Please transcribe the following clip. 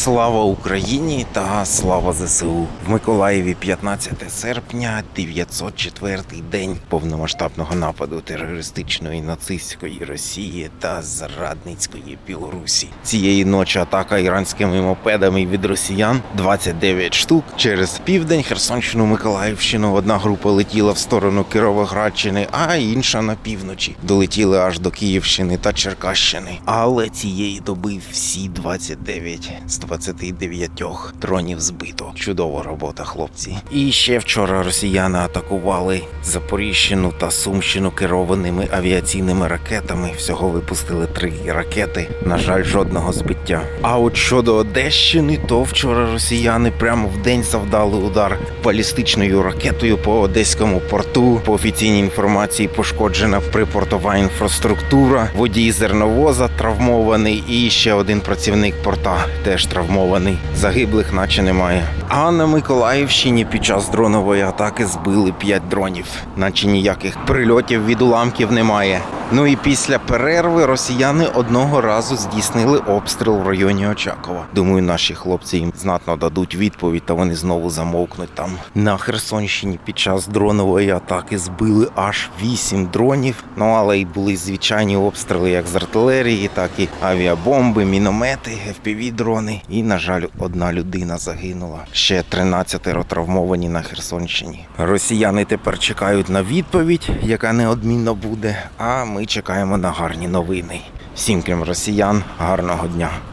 Слава Україні та слава ЗСУ в Миколаєві 15 серпня, 904 день повномасштабного нападу терористичної нацистської Росії та зрадницької Білорусі. Цієї ночі атака іранськими мопедами від росіян 29 штук. Через південь Херсонщину, Миколаївщину одна група летіла в сторону Кіровоградщини, а інша на півночі. Долетіли аж до Київщини та Черкащини. Але цієї доби всі 29 з 29 дронів збито. Чудова робота, хлопці. І ще вчора росіяни атакували Запоріжщину та Сумщину керованими авіаційними ракетами. Всього випустили три ракети. На жаль, жодного збиття. А от щодо Одещини, то вчора росіяни прямо в день завдали удар балістичною ракетою по одеському порту. По офіційній інформації пошкоджена припортова інфраструктура. Водій зерновоза травмований, і ще один працівник порта теж травмований. Загиблих, наче немає. А на Миколаївщині під час дронової атаки збили 5 дронів, наче ніяких прильотів від уламків немає. Ну і після перерви росіяни одного разу здійснили обстріл в районі Очакова. Думаю, наші хлопці їм знатно дадуть відповідь, та вони знову замовкнуть там. На Херсонщині під час дронової атаки збили аж 8 дронів. Ну але й були звичайні обстріли як з артилерії, так і авіабомби, міномети, fpv дрони. І, на жаль, одна людина загинула. Ще 13 травмовані на Херсонщині. Росіяни тепер чекають на відповідь, яка неодмінно буде. А ми чекаємо на гарні новини. Всім крім росіян, гарного дня.